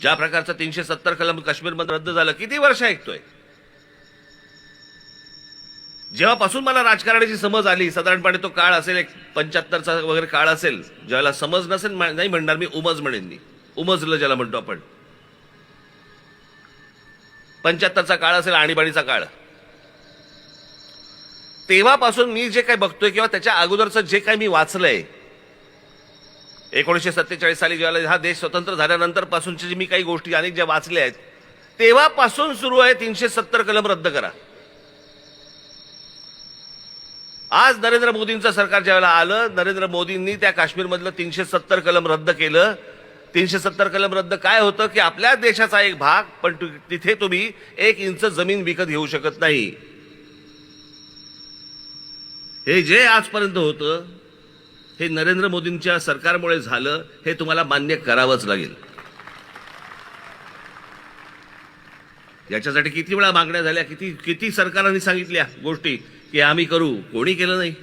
ज्या प्रकारचं तीनशे सत्तर कलम काश्मीरमध्ये रद्द झालं किती वर्ष ऐकतोय? जेव्हापासून मला राजकारणाची समज आली साधारणपणे तो काळ असेल एक पंच्याहत्तरचा वगैरे काळ असेल ज्याला समज नसेल नाही म्हणणार मी उमज म्हणेन मी. उमजलं ज्याला म्हणतो आपण. पंच्याहत्तरचा काळ असेल आणीबाणीचा काळ. तेव्हापासून मी जे काही बघतोय किंवा त्याच्या अगोदरचं जे काही मी वाचलंय एकोणीसशे सत्तेचाळीस साली ज्यावेळेला हा देश स्वतंत्र झाल्यानंतरपासूनच्या जी मी काही गोष्टी अनेक ज्या वाचल्या आहेत तेव्हापासून सुरू आहे तीनशे सत्तर कलम रद्द करा. आज नरेंद्र मोदींचं सरकार ज्यावेळेला आलं नरेंद्र मोदींनी त्या काश्मीरमधलं तीनशे सत्तर कलम रद्द केलं. तीनशे सत्तर कलम रद्द काय होतं की आपल्या देशाचा एक भाग पण तिथे तुम्ही एक इंच जमीन विकत घेऊ शकत नाही. हे जे आजपर्यंत होतं हे नरेंद्र मोदींच्या सरकारमुळे झालं हे तुम्हाला मान्य करावंच लागेल. याच्यासाठी किती वेळा मागण्या झाल्या किती किती सरकारांनी सांगितल्या गोष्टी की आम्ही करू कोणी केलं नाही.